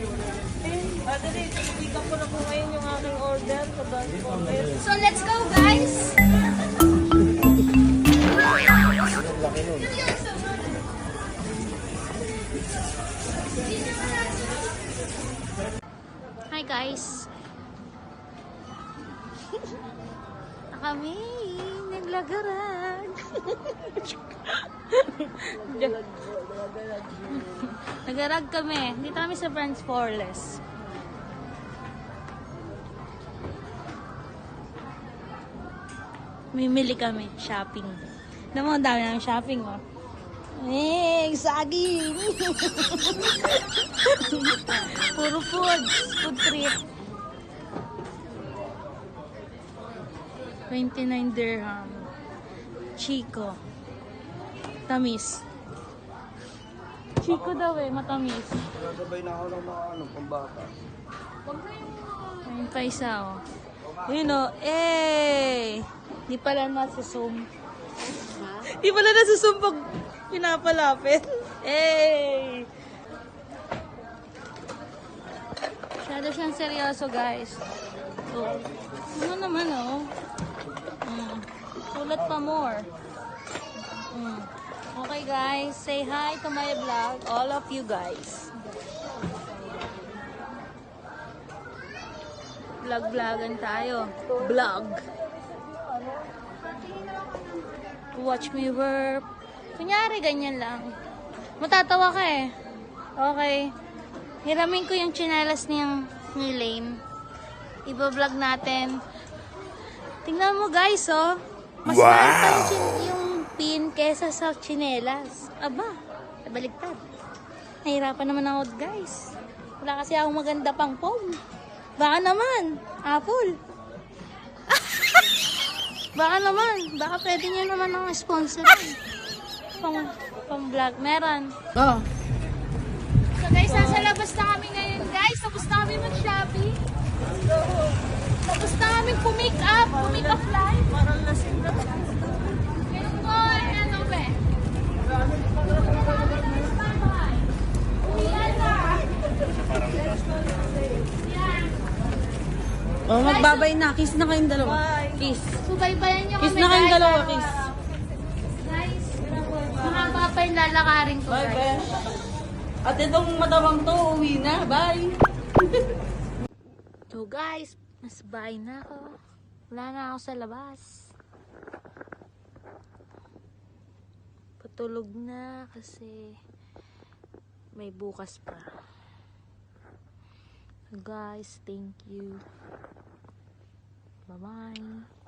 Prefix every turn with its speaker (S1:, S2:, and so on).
S1: So let's go guys! Hi guys! Kami naglagaran. Nagarag kami. Dito kami sa Friends Forless. Mimili kami. Shopping. Mo, ang dami namin shopping, oh. Eh, saging! Puro foods. Food trip. 29 dirham. Chico. Tamis. Chico daw eh, matamis.
S2: Sabay na ako ng mga ano, pambata.
S1: Ayun pa isa, oh. Yun, oh. Eh! Di pala nasusum. Di pala nasusum pag pinapalapit. Eh! Masyado siyang seryoso, guys. So, ano naman, oh. Mm. Sulat pa more. Mm. Okay, guys. Say hi to my vlog. All of you guys. Vlog-vlogan tayo. Vlog. Watch me work. Kunyari, ganyan lang. Matatawa ka eh. Okay. Hiramin ko yung chinelas niyang ni Lane. Iba-vlog natin. Tingnan mo guys, oh. Mas wow. pa yung, pin kesa sa chinelas. Aba, nabaligtad. Nahirapan naman ako guys. Wala kasi akong maganda pang phone. Baka naman, Apple. Baka naman, baka pwede nyo naman ang sponsor. Pang, pang vlog, meron.
S3: Oh.
S1: So guys, nasa labas na kami ngayon guys. Tapos na kami mag-shopping. Tapos na kami pumake up, pumake up live.
S3: Parang lasing na.
S1: Eh, ano ba?
S3: Oh, magbabay na. Kiss na kayong dalawa. Kiss.
S1: Subaybayan nyo
S3: Kiss
S1: kami
S3: na kayong dalawa,
S1: ah.
S3: kiss.
S1: Guys, mahaba pa yung lalakarin ko
S3: Bye,
S1: guys.
S3: At itong matawang to, uwi na. Bye.
S1: So guys, mas bye na ako. Wala na ako sa labas. Patulog na kasi may bukas pa. Guys, thank you. Bye-bye.